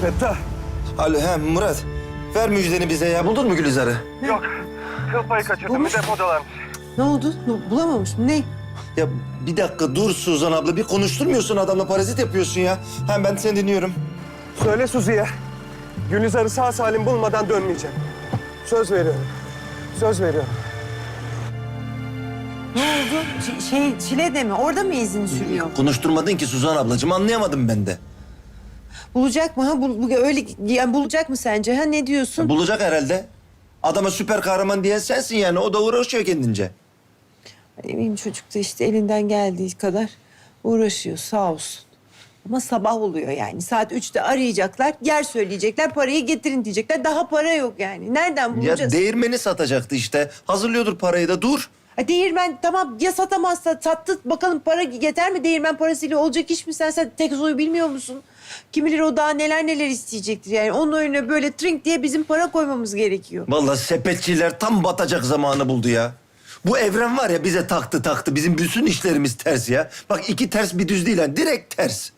Fettah. Alo he Murat. Ver müjdeni bize ya. Buldun mu Gülizar'ı? Yok. Kıl payı kaçırdım. Bulmuş. Bir depodalarmış. Ne oldu? Bulamamış mı? Ne? Ya bir dakika dur Suzan abla. Bir konuşturmuyorsun adamla parazit yapıyorsun ya. Hem ben seni dinliyorum. Söyle Suzi'ye. Gülizar'ı sağ salim bulmadan dönmeyeceğim. Söz veriyorum. Söz veriyorum. Ne oldu? Ç- şey, Çile'de mi? Orada mı izin sürüyor? Konuşturmadın ki Suzan ablacığım. Anlayamadım ben de. Bulacak mı? Ha? Bul, bu- öyle yani bulacak mı sence? Ha ne diyorsun? Bulacak herhalde. Adama süper kahraman diyen sensin yani. O da uğraşıyor kendince. Benim çocuk da işte elinden geldiği kadar uğraşıyor sağ olsun. Ama sabah oluyor yani. Saat üçte arayacaklar, yer söyleyecekler, parayı getirin diyecekler. Daha para yok yani. Nereden Ya bulacağız? değirmeni satacaktı işte. Hazırlıyordur parayı da dur. Ha, değirmen tamam ya satamazsa sattı bakalım para yeter mi değirmen parasıyla olacak iş mi sen sen tek soyu bilmiyor musun? Kim bilir o daha neler neler isteyecektir yani onun önüne böyle trink diye bizim para koymamız gerekiyor. Vallahi sepetçiler tam batacak zamanı buldu ya. Bu evren var ya bize taktı taktı. Bizim bütün işlerimiz ters ya. Bak iki ters bir düz değil ha. Direkt ters.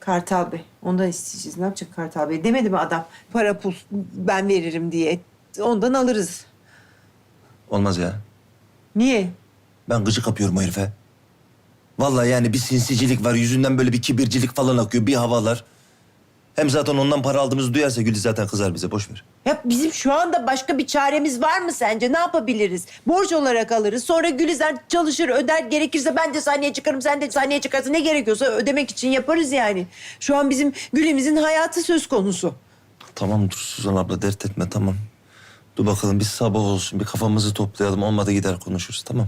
Kartal Bey ondan isteyeceğiz ne yapacak Kartal Bey demedi mi adam para pul ben veririm diye ondan alırız. Olmaz ya. Niye? Ben gıcık kapıyorum o herife. Vallahi yani bir sinsicilik var. Yüzünden böyle bir kibircilik falan akıyor. Bir havalar. Hem zaten ondan para aldığımızı duyarsa Gülü zaten kızar bize. Boş ver. Ya bizim şu anda başka bir çaremiz var mı sence? Ne yapabiliriz? Borç olarak alırız. Sonra Gülizar çalışır, öder. Gerekirse ben de sahneye çıkarım, sen de sahneye çıkarsın. Ne gerekiyorsa ödemek için yaparız yani. Şu an bizim Gül'ümüzün hayatı söz konusu. Tamam dur Suzan abla dert etme tamam. Dur bakalım bir sabah olsun. Bir kafamızı toplayalım. Olmadı gider konuşuruz tamam.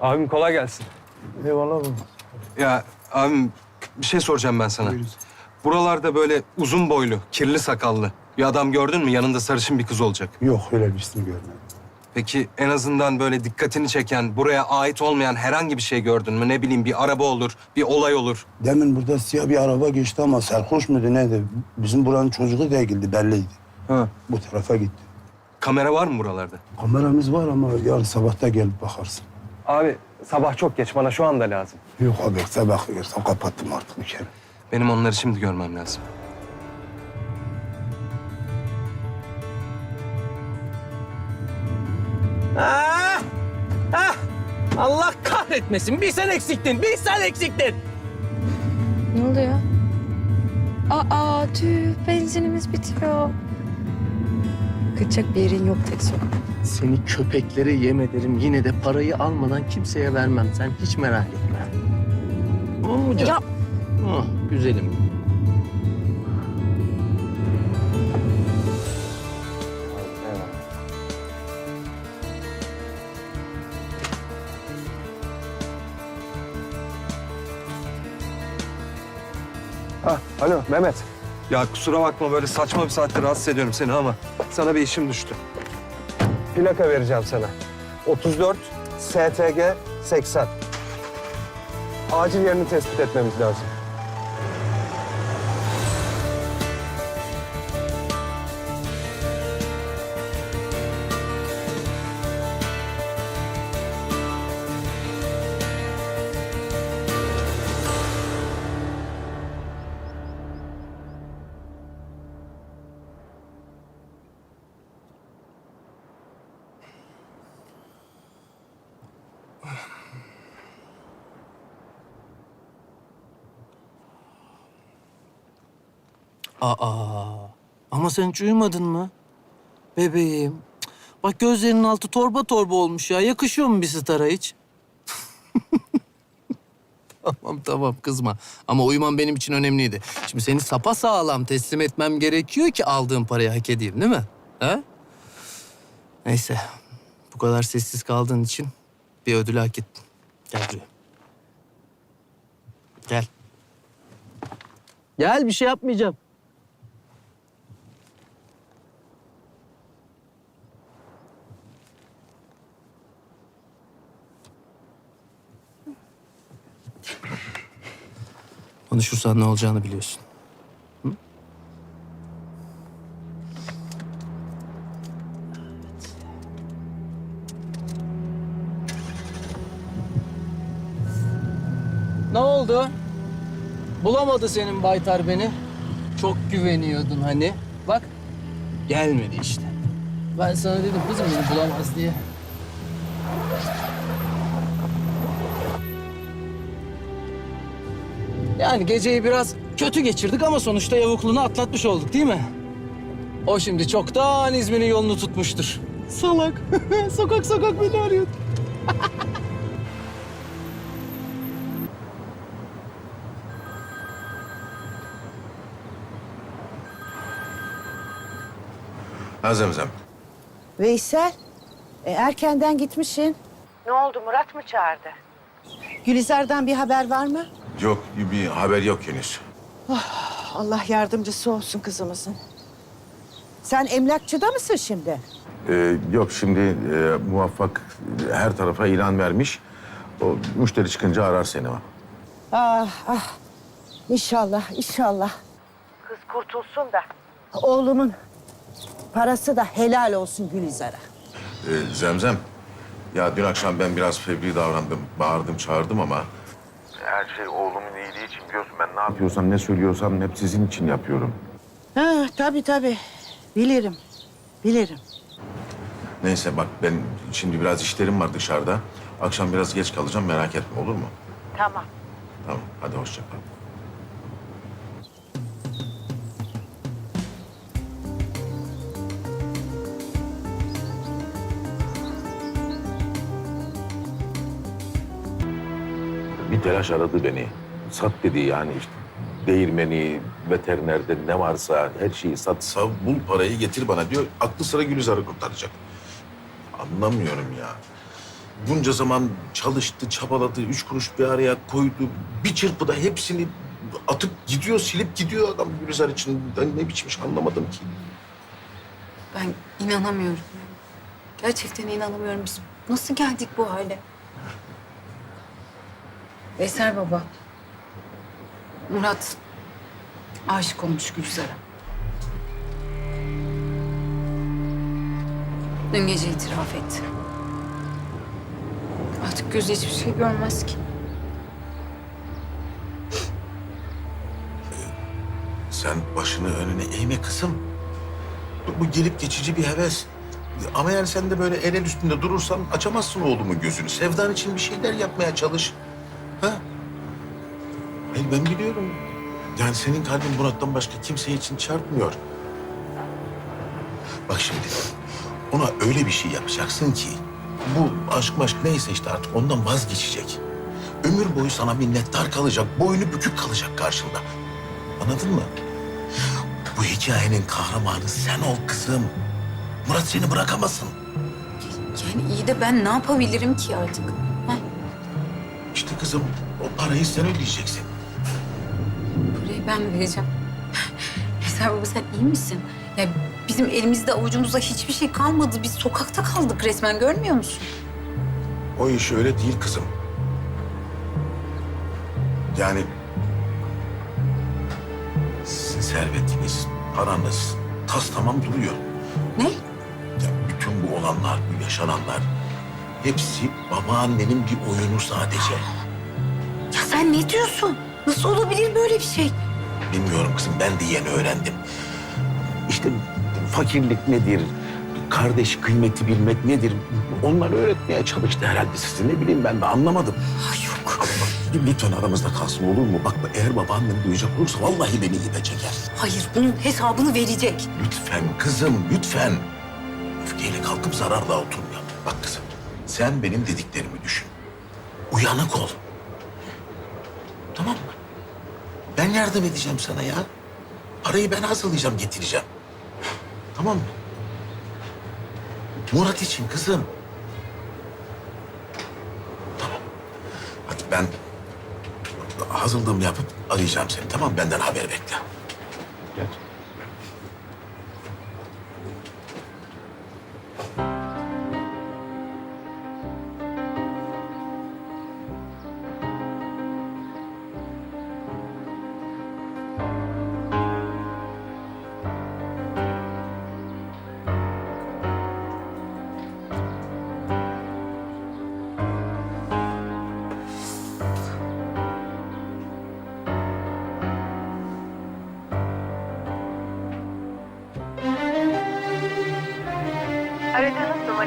Abim kolay gelsin. Eyvallah baba. Ya abim bir şey soracağım ben sana. Buralarda böyle uzun boylu, kirli sakallı bir adam gördün mü? Yanında sarışın bir kız olacak. Yok öyle birisini görmedim. Peki en azından böyle dikkatini çeken, buraya ait olmayan herhangi bir şey gördün mü? Ne bileyim bir araba olur, bir olay olur. Demin burada siyah bir araba geçti ama serhoş muydu neydi? Bizim buranın çocuğu değildi belliydi. Ha. Bu tarafa gitti. Kamera var mı buralarda? Kameramız var ama yarın sabahta gelip bakarsın. Abi sabah çok geç. Bana şu anda lazım. Yok abi sabah görsen kapattım artık kere. Benim onları şimdi görmem lazım. Ah! Ah! Allah kahretmesin. Bir sen eksiktin, bir sen eksiktin. Ne oluyor? Aa tüh benzinimiz bitiyor. Kaçacak bir yerin yok tek sorun. Seni köpeklere yem ederim. Yine de parayı almadan kimseye vermem. Sen hiç merak etme. Tamam mı canım? Ya Oh, güzelim. Ha, alo Mehmet. Ya kusura bakma böyle saçma bir saatte rahatsız ediyorum seni ama sana bir işim düştü. Plaka vereceğim sana. 34 STG 80. Acil yerini tespit etmemiz lazım. Aa, ama sen hiç uyumadın mı? Bebeğim. Bak gözlerinin altı torba torba olmuş ya. Yakışıyor mu bir stara hiç? tamam tamam kızma. Ama uyuman benim için önemliydi. Şimdi seni sapa sağlam teslim etmem gerekiyor ki aldığım parayı hak edeyim değil mi? Ha? Neyse. Bu kadar sessiz kaldığın için bir ödül hak ettin. Gel buraya. Gel. Gel bir şey yapmayacağım. Konuşursan ne olacağını biliyorsun. Ne oldu? Bulamadı senin Baytar beni. Çok güveniyordun hani. Bak gelmedi işte. Ben sana dedim kızım beni bulamaz diye. Yani geceyi biraz kötü geçirdik ama sonuçta yavukluğunu atlatmış olduk değil mi? O şimdi çoktan İzmir'in yolunu tutmuştur. Salak. sokak sokak beni arıyordu. Ha Zemzem. Veysel, e, erkenden gitmişsin. Ne oldu, Murat mı çağırdı? Gülizar'dan bir haber var mı? Yok bir haber yok henüz. Allah yardımcısı olsun kızımızın. Sen emlakçıda mısın şimdi? Ee, yok şimdi e, muvaffak her tarafa ilan vermiş. O müşteri çıkınca arar seni o. Ah ah. İnşallah, inşallah. Kız kurtulsun da. Oğlumun parası da helal olsun Gülizar'a. Ee, Zemzem. Ya dün akşam ben biraz fevri davrandım. Bağırdım çağırdım ama... Her şey oğlumun iyiliği için biliyorsun. Ben ne yapıyorsam ne söylüyorsam hep sizin için yapıyorum. Ha, tabii tabii. Bilirim, bilirim. Neyse bak ben şimdi biraz işlerim var dışarıda. Akşam biraz geç kalacağım merak etme olur mu? Tamam. Tamam hadi hoşça kal. Telaş aradı beni. Sat dedi yani işte değirmeni, veterinerde ne varsa her şeyi sat. Sav, bul parayı getir bana diyor. Aklı sıra Gülizar'ı kurtaracak. Anlamıyorum ya. Bunca zaman çalıştı, çabaladı, üç kuruş bir araya koydu. Bir çırpıda hepsini atıp gidiyor, silip gidiyor adam Gülizar için. Ben ne biçim iş anlamadım ki. Ben inanamıyorum. Gerçekten inanamıyorum. Biz nasıl geldik bu hale? Veysel baba. Murat aşık olmuş Gülzar'a. Dün gece itiraf etti. Artık göz hiçbir şey görmez ki. Sen başını önüne eğme kızım. Bu- Bu gelip geçici bir heves. Ama yani sen de böyle el el üstünde durursan açamazsın oğlumun gözünü. Sevdan için bir şeyler yapmaya çalış. Ha? Hayır ben biliyorum. Yani senin kalbin Murat'tan başka kimse için çarpmıyor. Bak şimdi ona öyle bir şey yapacaksın ki bu aşk maşk neyse işte artık ondan vazgeçecek. Ömür boyu sana minnettar kalacak, boynu bükük kalacak karşında. Anladın mı? Bu hikayenin kahramanı sen ol kızım. Murat seni bırakamasın. Yani iyi de ben ne yapabilirim ki artık? Kızım o parayı sen ödeyeceksin. Burayı ben vereceğim. Veysel baba sen iyi misin? Ya bizim elimizde avucumuzda hiçbir şey kalmadı. Biz sokakta kaldık resmen görmüyor musun? O iş öyle değil kızım. Yani sizin servetiniz, paranız tas tamam duruyor. Ne? Ya bütün bu olanlar, bu yaşananlar hepsi babaannenin bir oyunu sadece. Sen ne diyorsun? Nasıl olabilir böyle bir şey? Bilmiyorum kızım ben de yeni öğrendim. İşte fakirlik nedir? Kardeş kıymeti bilmek nedir? Onlar öğretmeye çalıştı herhalde size. Ne bileyim ben de anlamadım. Ay yok. Ama bak, lütfen aramızda kalsın olur mu? Bak eğer babaannem duyacak olursa vallahi beni ipe çeker. Hayır bunun hesabını verecek. Lütfen kızım lütfen. Öfkeyle kalkıp zararla oturmayalım. Bak kızım sen benim dediklerimi düşün. Uyanık ol. Tamam mı? Ben yardım edeceğim sana ya. Parayı ben hazırlayacağım, getireceğim. Tamam mı? Murat için kızım. Tamam. Hadi ben hazırlığımı yapıp arayacağım seni. Tamam? Benden haber bekle. Gel.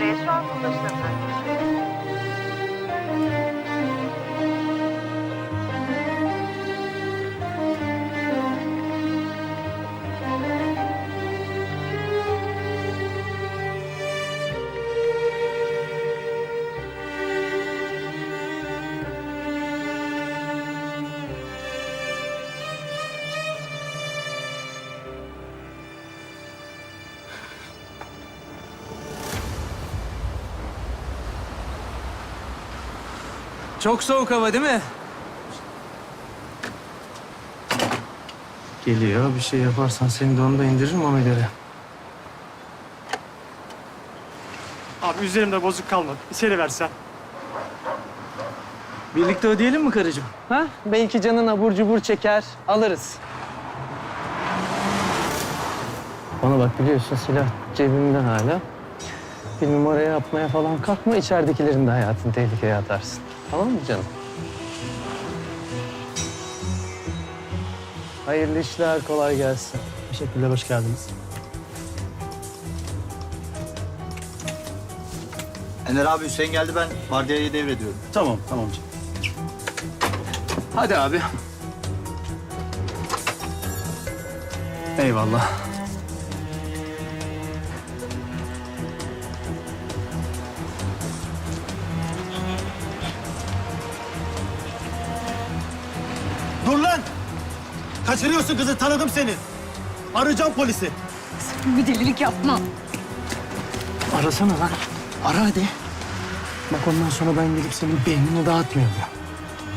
被上诉的是 Çok soğuk hava değil mi? Geliyor. Bir şey yaparsan seni de onu da indiririm ona göre. Abi üzerimde bozuk kalmadı. İçeri versen. Birlikte ödeyelim mi karıcığım? Ha? Belki canın abur cubur çeker, alırız. Bana bak biliyorsun silah cebimde hala. Bir numara yapmaya falan kalkma, içeridekilerin de hayatını tehlikeye atarsın. Tamam mı canım? Hayırlı işler, kolay gelsin. Teşekkürler, hoş geldiniz. Ener abi Hüseyin geldi ben vardiyayı devrediyorum. Tamam, tamam canım. Hadi abi. Eyvallah. Dur lan! Kaçırıyorsun kızı tanıdım seni. Arayacağım polisi. Bir delilik yapma. Arasana lan. Ara hadi. Bak ondan sonra ben gelip senin beynini dağıtmıyorum ya.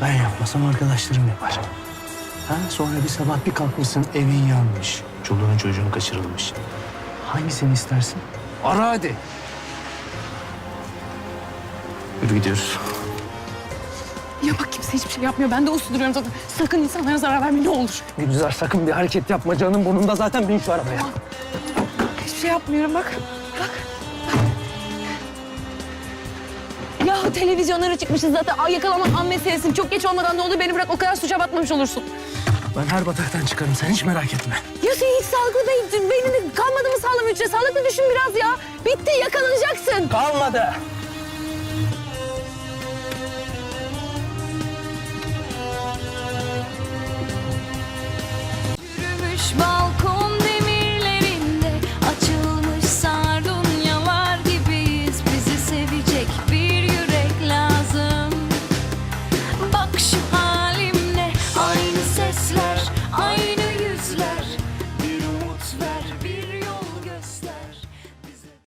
Ben yapmasam arkadaşlarım yapar. Ha? Sonra bir sabah bir kalkmışsın evin yanmış. Çoluğun çocuğun kaçırılmış. Hangisini istersin? Ara hadi. Yürü gidiyoruz. Bak kimse hiçbir şey yapmıyor. Ben de uslu duruyorum zaten. Sakın insanlara zarar verme ne olur. Gülizar sakın bir hareket yapma. Canın burnunda zaten bin şu arabaya. Hiçbir şey yapmıyorum bak. Bak. Ya televizyonlara çıkmışız zaten. Ay yakalamak an meselesini. Çok geç olmadan ne olur beni bırak. O kadar suça batmamış olursun. Ben her bataktan çıkarım. Sen hiç merak etme. Ya sen hiç sağlıklı değil. Beynini kalmadı mı sağlam hücre? Sağlıklı düşün biraz ya. Bitti yakalanacaksın. Kalmadı. mal